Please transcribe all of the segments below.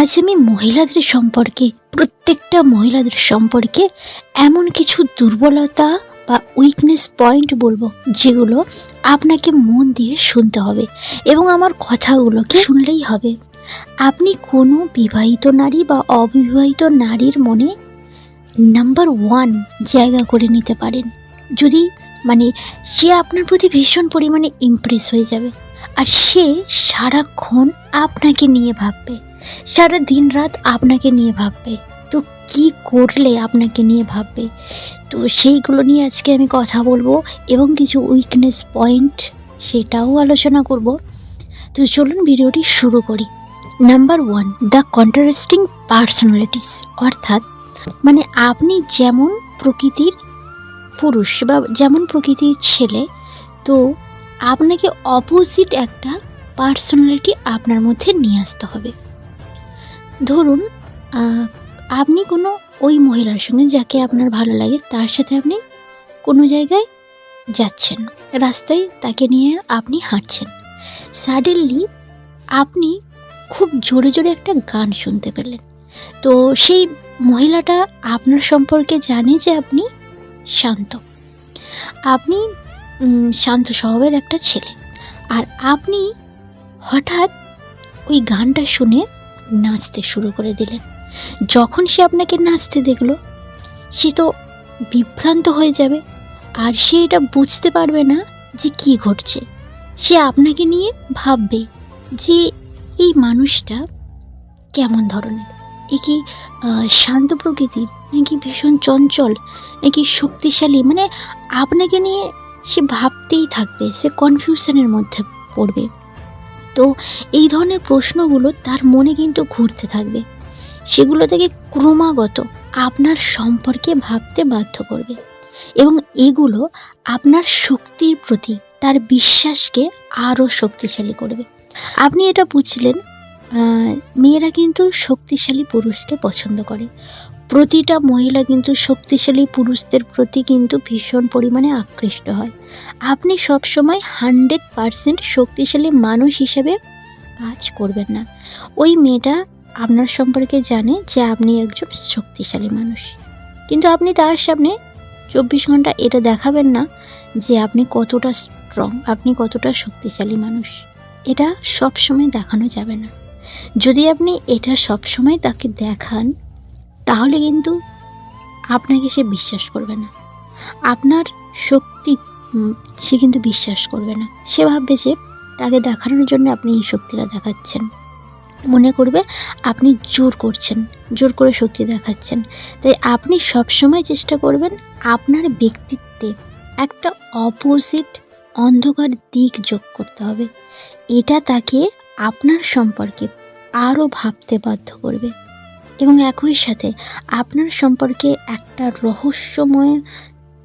আজ আমি মহিলাদের সম্পর্কে, প্রত্যেকটা মহিলাদের সম্পর্কে এমন কিছু দুর্বলতা বা উইকনেস পয়েন্ট বলব, যেগুলো আপনাকে মন দিয়ে শুনতে হবে এবং আমার কথাগুলোকে শুনলেই হবে। আপনি কোনো বিবাহিত নারী বা অবিবাহিত নারীর মনে নাম্বার ওয়ান জায়গা করে নিতে পারেন। যদি মানে সে আপনার প্রতি ভীষণ পরিমাণে ইমপ্রেস হয়ে যাবে, আর সে সারাক্ষণ আপনাকে নিয়ে ভাববে। সারা দিন রাত আপনাকে নিয়ে ভাববে। তো কি করলে আপনাকে নিয়ে ভাববে? তো সেইগুলো নিয়ে আজকে আমি কথা বলব এবং কিছু উইকনেস পয়েন্ট সেটাও আলোচনা করব। তো চলুন ভিডিওটি শুরু করি। Number one the contrasting personalities অর্থাৎ মানে আপনি যেমন প্রকৃতির পুরুষ বা যেমন প্রকৃতির ছেলে, তো আপনাকে অপোজিট একটা পার্সোনালিটি আপনার মধ্যে নিয়ে আসতে হবে। ধরুন আপনি কোনো ওই মহিলার সঙ্গে যাকে আপনার ভালো লাগে তার সাথে আপনি কোনো জায়গায় যাচ্ছেন। রাস্তায় তাকে নিয়ে আপনি হাঁটছেন। সাডেনলি আপনি খুব জোরে জোরে একটা গান শুনতে পেলেন। তো সেই মহিলাটা আপনার সম্পর্কে জানে যে আপনি শান্ত। আপনি শান্ত স্বভাবের একটা ছেলে। আর আপনি হঠাৎ ওই গানটা শুনে নাচতে শুরু করে দিলেন। যখন সে আপনাকে নাচতে দেখল, সে তো বিভ্রান্ত হয়ে যাবে। আর সে এটা বুঝতে পারবে না যে কি ঘটছে। সে আপনাকে নিয়ে ভাববে যে এই মানুষটা কেমন ধরনের? এ কি শান্ত প্রকৃতির? নাকি ভীষণ চঞ্চল? নাকি শক্তিশালী? মানে আপনাকে নিয়ে সে ভাবতেই থাকবে, সে কনফিউশনের মধ্যে পড়বে। তো এই ধরনের প্রশ্নগুলো তার মনে কিন্তু ঘুরতে থাকবে। সেগুলো থেকে ক্রমাগত আপনার সম্পর্কে ভাবতে বাধ্য করবে এবং এগুলো আপনার শক্তির প্রতি, তার বিশ্বাসকে আরও শক্তিশালী করবে। আপনি এটা বুঝলেন মেয়েরা কিন্তু শক্তিশালী পুরুষকে পছন্দ করে। প্রতিটা মহিলা কিন্তু শক্তিশালী পুরুষদের প্রতি কিন্তু ভীষণ পরিমাণে আকৃষ্ট হয়। আপনি সবসময় হান্ড্রেড পারসেন্ট শক্তিশালী মানুষ হিসেবে কাজ করবেন না। ওই মেয়েটা আপনার সম্পর্কে জানে যে আপনি একজন শক্তিশালী মানুষ। কিন্তু আপনি তার সামনে চব্বিশ ঘণ্টা এটা দেখাবেন না যে আপনি কতটা স্ট্রং আপনি কতটা শক্তিশালী মানুষ। এটা সবসময় দেখানো যাবে না। যদি আপনি এটা সবসময় তাকে দেখান তাহলে কিন্তু আপনাকে সে বিশ্বাস করবে না। আপনার শক্তি সে কিন্তু বিশ্বাস করবে না। সে ভাববে যে তাকে দেখানোর জন্য আপনি এই শক্তিটা দেখাচ্ছেন। মনে করবে আপনি জোর করছেন, জোর করে শক্তি দেখাচ্ছেন। তাই আপনি সবসময় চেষ্টা করবেন আপনার ব্যক্তিত্বে একটা অপোজিট অন্ধকার দিক যোগ করতে হবে। এটা তাকে আপনার সম্পর্কে আরও ভাবতে বাধ্য করবে। এবং একই সাথে আপনার সম্পর্কে একটা রহস্যময়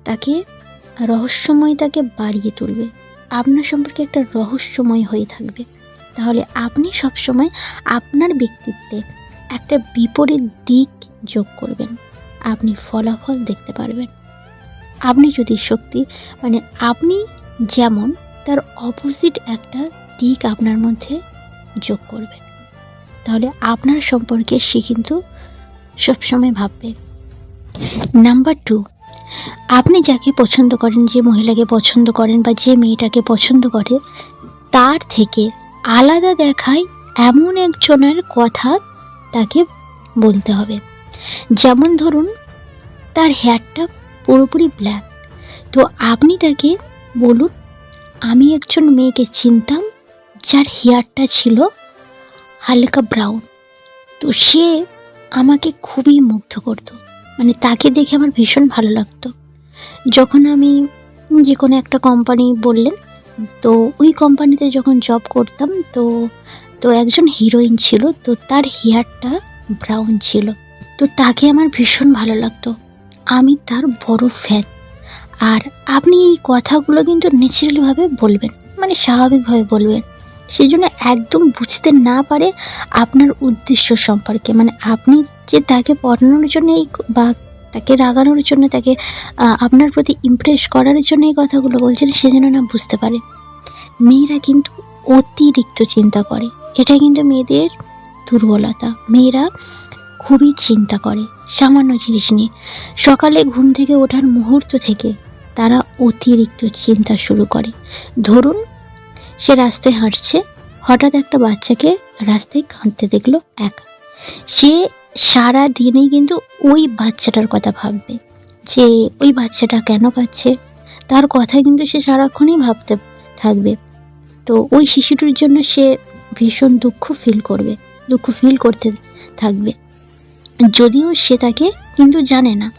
তাকে রহস্যময় তাকে বাড়িয়ে তুলবে। আপনার সম্পর্কে একটা রহস্যময় হয়ে থাকবে। তাহলে আপনি সবসময় আপনার ব্যক্তিত্বে একটা বিপরীত দিক যোগ করবেন। আপনি ফলাফল দেখতে পারবেন। আপনি যদি শক্তি মানে আপনি যেমন, তার অপোজিট একটা দিক আপনার মধ্যে যোগ করবেন। তাহলে আপনার সম্পর্কে সে কিন্তু সবসময় ভাববে। নাম্বার টু আপনি যাকে পছন্দ করেন, যে মহিলাকে পছন্দ করেন বা যে মেয়েটাকে পছন্দ করে, তার থেকে আলাদা দেখায় এমন একজনের কথা তাকে বলতে হবে। যেমন ধরুন, তার হেয়ারটা পুরোপুরি ব্ল্যাক তো আপনি তাকে বলুন, আমি একজন মেয়েকে চিনতাম যার হেয়ারটা ছিল হালকা ব্রাউন তো সে আমাকে খুবই মুগ্ধ করতো। মানে তাকে দেখে আমার ভীষণ ভালো লাগতো। যখন আমি যে কোনো একটা কোম্পানি বললেন, তো ওই কোম্পানিতে যখন জব করতাম, তো তো একজন হিরোইন ছিল, তো তার হেয়ারটা ব্রাউন ছিল। তো তাকে আমার ভীষণ ভালো লাগতো। আমি তার বড় ফ্যান আর আপনি এই কথাগুলো কিন্তু ন্যাচারালভাবে বলবেন মানে স্বাভাবিকভাবে বলবেন। সেই জন্য একদম বুঝতে না পারে আপনার উদ্দেশ্য সম্পর্কে। মানে আপনি যে তাকে পড়ানোর জন্য এই বা তাকে রাগানোর জন্য, তাকে আপনার প্রতি ইমপ্রেস করার জন্য এই কথাগুলো বলছেন, সে যেন না বুঝতে পারে। মেয়েরা কিন্তু অতিরিক্ত চিন্তা করে। এটা কিন্তু মেয়েদের দুর্বলতা। মেয়েরা খুবই চিন্তা করে সামান্য জিনিস নিয়ে। সকালে ঘুম থেকে ওঠার মুহূর্ত থেকে তারা অতিরিক্ত চিন্তা শুরু করে। ধরুন সে রাস্তায় হাঁটছে। হঠাৎ একটা বাচ্চাকে রাস্তায় কাঁদতে দেখল একা। সে সারা দিনেই কিন্তু ওই বাচ্চাটার কথা ভাববে যে, ওই বাচ্চাটা কেন কাঁদছে? তার কথা কিন্তু সে সারাক্ষণই ভাবতে থাকবে। তো ওই শিশুটির জন্য সে ভীষণ দুঃখ ফিল করবে, দুঃখ ফিল করতে থাকবে। যদিও সে তাকে কিন্তু জানে না,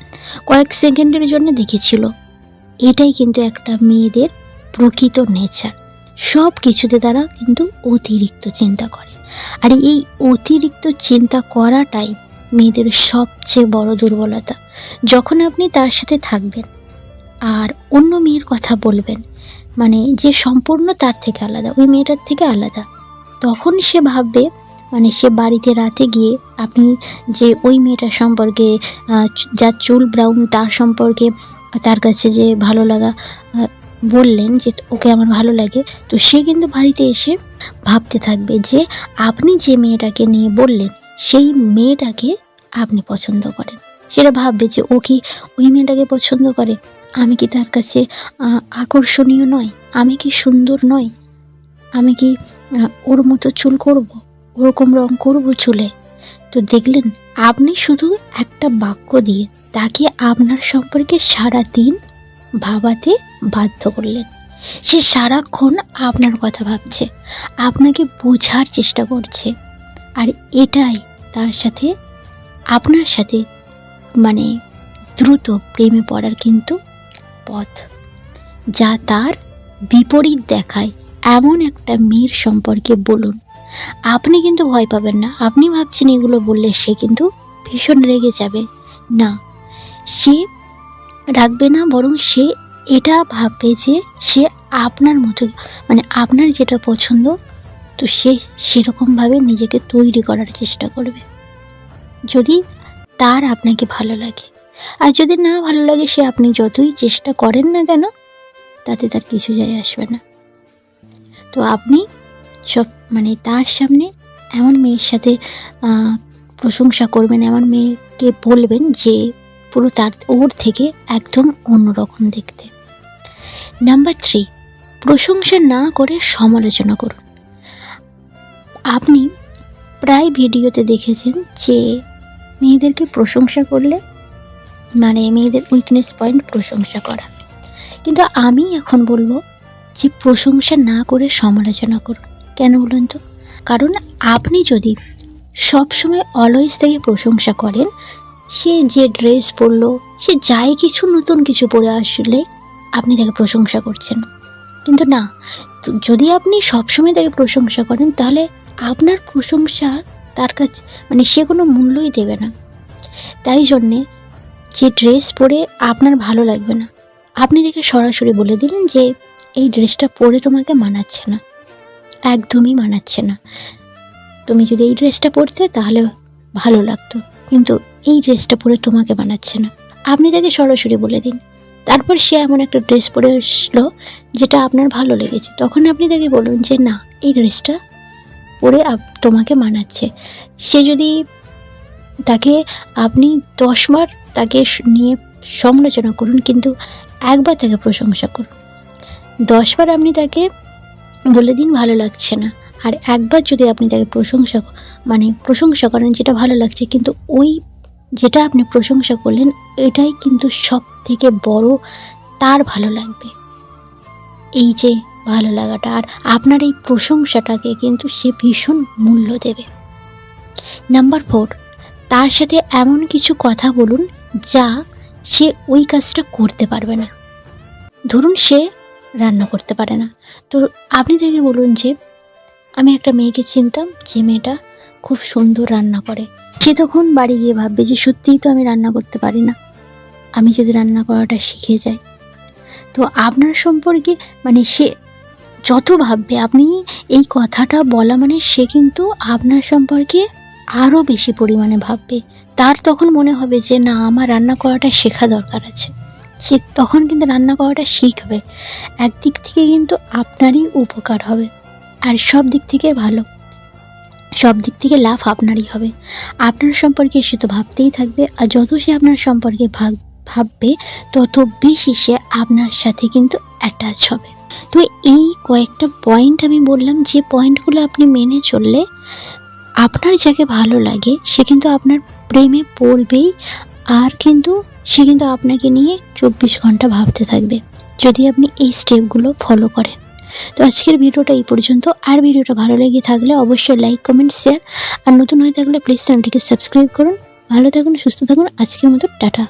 কয়েক সেকেন্ডের জন্য দেখেছিল। এটাই কিন্তু একটা মেয়েদের প্রকৃত নেচার সব কিছুতে তারা কিন্তু অতিরিক্ত চিন্তা করে। আর এই অতিরিক্ত চিন্তা করাটাই মেয়েদের সবচেয়ে বড় দুর্বলতা। যখন আপনি তার সাথে থাকবেন আর অন্য মেয়ের কথা বলবেন মানে যে সম্পূর্ণ তার থেকে আলাদা, ওই মেয়েটার থেকে আলাদা, তখন সে ভাববে মানে সে বাড়িতে রাতে গিয়ে আপনি যে ওই মেয়েটার সম্পর্কে যার চুল ব্রাউন তার সম্পর্কে, তার কাছে যে ভালো লাগা বললেন যে ওকে আমার ভালো লাগে। তো সে কিন্তু বাড়িতে এসে ভাবতে থাকবে যে আপনি যে মেয়েটাকে নিয়ে বললেন, সেই মেয়েটাকে আপনি পছন্দ করেন। সেটা ভাববে যে ও কি ওই মেয়েটাকে পছন্দ করে? আমি কি তার কাছে আকর্ষণীয় নয়? আমি কি সুন্দর নয়? আমি কি ওর মতো চুল করব? ওরকম রং করব চুলে? তো দেখলেন, আপনি শুধু একটা বাক্য দিয়ে তাকে আপনার সম্পর্কে সারা দিন ভাবাতে বাধ্য করলেন। সে সারাক্ষণ আপনার কথা ভাবছে, আপনাকে বোঝার চেষ্টা করছে। আর এটাই তার সাথে, আপনার সাথে মানে দ্রুত প্রেমে পড়ার কিন্তু পথ। যা তার বিপরীত দেখায় এমন একটা মেয়ের সম্পর্কে বলুন। আপনি কিন্তু ভয় পাবেন না। আপনি ভাবছেন এগুলো বললে সে কিন্তু ভীষণ রেগে যাবে। না, সে রাখবে না, বরং সে এটা ভাববে যে সে আপনার মতো মানে আপনার যেটা পছন্দ, তো সে সেরকমভাবে নিজেকে তৈরি করার চেষ্টা করবে। যদি তার আপনাকে ভালো লাগে, আর যদি না ভালো লাগে, সে আপনি যতই চেষ্টা করেন না কেন, তাতে তার কিছু যায় আসবে না। তো আপনি সব মানে তার সামনে এমন মেয়ের সাথে প্রশংসা করবেন, এমন মেয়েকে বলবেন যে পুরো তার ওর থেকে একদম অন্যরকম দেখতে। নাম্বার থ্রি প্রশংসা না করে সমালোচনা করুন। আপনি প্রায় ভিডিওতে দেখেছেন যে মেয়েদেরকে প্রশংসা করলে মানে মেয়েদের উইকনেস পয়েন্ট প্রশংসা করা। কিন্তু আমি এখন বলব যে প্রশংসা না করে সমালোচনা করুন। কেন বলুন তো? কারণ আপনি যদি সবসময় অলওয়েজ থেকে প্রশংসা করেন সে যে ড্রেস পরলো, সে যাই কিছু নতুন কিছু পরে আসলে আপনি তাকে প্রশংসা করছেন। কিন্তু না যদি আপনি সবসময় তাকে প্রশংসা করেন, তাহলে আপনার প্রশংসা তার কাছে মানে সে কোনো মূল্যই দেবে না। তাই জন্যে যে ড্রেস পরে আপনার ভালো লাগবে না, আপনি দেখে সরাসরি বলে দিলেন যে, এই ড্রেসটা পরে তোমাকে মানাচ্ছে না। একদমই মানাচ্ছে না। তুমি যদি এই ড্রেসটা পরতে, তাহলে ভালো লাগতো। কিন্তু এই ড্রেসটা পরে তোমাকে মানাচ্ছে না। আপনি তাকে সরাসরি বলে দিন। তারপর সে এমন একটা ড্রেস পরে আসলো, যেটা আপনার ভালো লেগেছে। তখন আপনি তাকে বলুন যে, না, এই ড্রেসটা পরে তোমাকে মানাচ্ছে। সে যদি তাকে আপনি দশবার তাকে নিয়ে সমালোচনা করুন, কিন্তু একবার তাকে প্রশংসা করুন। দশবার আপনি তাকে বলে দিন, ভালো লাগছে না। আর একবার যদি আপনি তাকে প্রশংসা মানে প্রশংসা করেন, যেটা ভালো লাগছে, কিন্তু ওই যেটা আপনি প্রশংসা করলেন, এটাই কিন্তু সব থেকে বড় তার ভালো লাগবে। এই যে ভালো লাগাটা, আর আপনার এই প্রশংসাটাকে কিন্তু সে ভীষণ মূল্য দেবে। নাম্বার ফোর, তার সাথে এমন কিছু কথা বলুন যা সে ওই কাজটা করতে পারবে না। ধরুন সে রান্না করতে পারে না। তো আপনি তাকে বলুন যে, আমি একটা মেয়েকে চিনতাম, যে মেয়েটা খুব সুন্দর রান্না করে। সে তখন বাড়ি গিয়ে ভাববে যে সত্যিই তো আমি রান্না করতে পারি না। আমি যদি রান্না করাটা শিখে যাই। তো আপনার সম্পর্কে মানে সে যত ভাববে, আপনি এই কথাটা বলা মানে সে কিন্তু আপনার সম্পর্কে আরও বেশি পরিমাণে ভাববে। তার তখন মনে হবে যে, না, আমার রান্না করাটা শেখা দরকার আছে। সে তখন কিন্তু রান্না করাটা শিখবে। একদিক থেকে কিন্তু আপনারই উপকার হবে। আর সব দিক থেকে ভালো। সব দিক থেকে লাভ আপনারই হবে। আপনার সম্পর্কে সে তো ভাবতেই থাকবে, আর যত সে আপনার সম্পর্কে ভাব ভাববে, তত বেশি সে আপনার সাথে কিন্তু অ্যাটাচ হবে। তো এই কয়েকটা পয়েন্ট আমি বললাম, যে পয়েন্টগুলো আপনি মেনে চললে আপনার যাকে ভালো লাগে, সে কিন্তু আপনার প্রেমে পড়বেই, আর কিন্তু সে কিন্তু আপনাকে নিয়ে চব্বিশ ঘণ্টা ভাবতে থাকবে। যদি আপনি এই স্টেপগুলো ফলো করেন। তো আজকের ভিডিওটা এই পর্যন্ত। আর ভিডিওটা ভালো লেগে থাকলে অবশ্যই লাইক কমেন্ট শেয়ার আর নতুন হয়ে থাকলে প্লিজ চ্যানেলটিকে সাবস্ক্রাইব করুন। ভালো থাকুন, সুস্থ থাকুন। আজকের মতো টাটা।